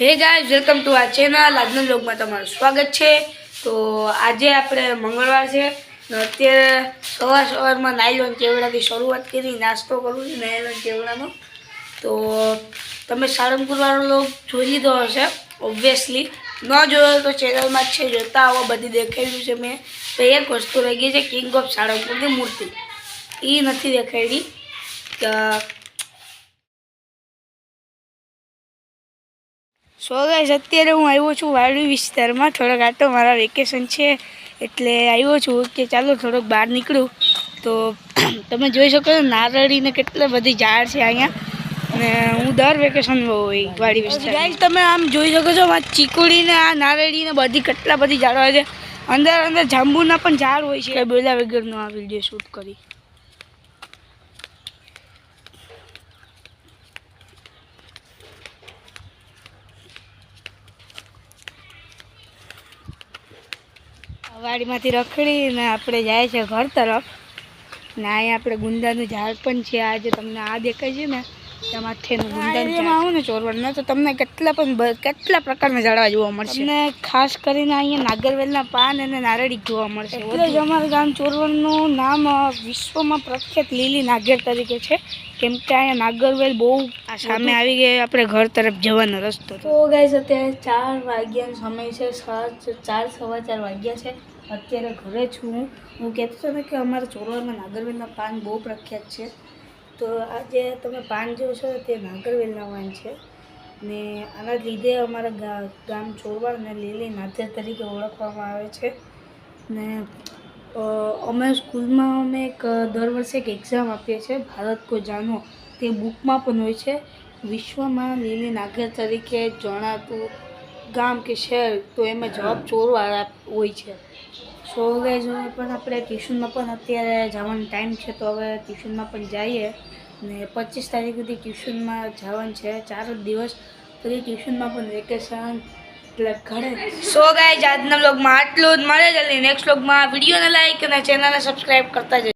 હે guys welcome to આ channel. આજના બ્લોગમાં તમારું સ્વાગત છે. તો આજે આપણે મંગળવાર છે. અત્યારે સવાર સવારમાં નાયલોન ચેવડાથી શરૂઆત કરી, નાસ્તો કરું છું નાયલોન ચેવડાનો તો તમે સાળંગપુરવાળો લોક જોઈ લીધો હશે ઓબ્વિયસલી ન જોયો તો ચેનલમાં જ છે, જોતા આવો, બધી દેખાડ્યું છે મેં. તો એક વસ્તુ રહી ગઈ છે કિંગ ઓફ સાળંગપુરની મૂર્તિ. એ નથી દેખાડી સો ગાઈસ અત્યારે હું આવ્યો છું વાડી વિસ્તારમાં. થોડોક આટો મારા વેકેશન છે એટલે આવ્યો છું કે ચાલો થોડોક બહાર નીકળું. તો તમે જોઈ શકો છો નારળીને કેટલા બધી ઝાડ છે અહીંયા. અને હું દર વેકેશન હોય વાડી વિસ્તાર ગાઈસ તમે આમ જોઈ શકો છો આ ચીકુડીને આ નારળીને બધી કેટલા બધી ઝાડ હોય છે. અંદર અંદર જાંબુના પણ ઝાડ હોય છે. બોલા વગરનો આ વીડિયો શૂટ કરી. વાડીમાંથી રખડીને આપણે જાય છે ઘર તરફ. ને અહીંયા આપણે ગુંદાનું ઝાડ પણ છે. આજે તમને આ દેખાય છે ને. માથેનું ગુંદાનું આવું ને ચોરવડના તો તમને કેટલા પણ કેટલા પ્રકારના ઝાડવા જોવા મળશે? અને ખાસ કરીને અહીંયા નાગરવેલના પાન અને નારળી જોવા મળશે એટલે જ અમારું ગામ ચોરવડનું નામ વિશ્વમાં પ્રખ્યાત લીલી નાગર તરીકે છે. કેમ કે અહીંયા નાગરવેલ બહુ સામે આવી ગઈ આપણે ઘર તરફ જવાનો રસ્તો તો. ગાઈસ અત્યારે ચાર વાગ્યાનો સમય છે ચાર સવા ચાર વાગ્યા છે. અત્યારે ઘરે છું હું. હું કહેતો હતો ને કે અમારા ચોરવાડમાં નાગરવેલના પાન બહુ પ્રખ્યાત છે. તો આજે તમે પાન જો છો તે નાગરવેલના પાન છે. ને આના લીધે અમારા ગામ ચોરવાડને લીલી નાધર તરીકે ઓળખવામાં આવે છે. ને અમે સ્કૂલમાં અમે એક, દર વર્ષે એક એક્ઝામ આપીએ છીએ, ભારત કો જાનો. તે બુકમાં પણ હોય છે. વિશ્વમાં લીલી નાગર તરીકે જણાતું ગામ કે શહેર, તો એમાં જવાબ ચોરવાડ હોય છે. સો હવે પણ આપણે ટ્યુશનમાં પણ અત્યારે જવાનો ટાઈમ છે, તો હવે ટ્યુશનમાં પણ જઈએ. ને પચીસ તારીખ સુધી ટ્યુશનમાં જવાનું છે. ચાર જ દિવસ પછી ટ્યુશનમાં પણ વેકેશન. એટલે ઘરે. સો ગાઈઝ આજના બ્લોગમાં આટલું જ. મળે જલ્દી નેક્સ્ટ બ્લોગમાં વિડીયોને લાઈક અને ચેનલને સબસ્ક્રાઈબ કરતા જજો.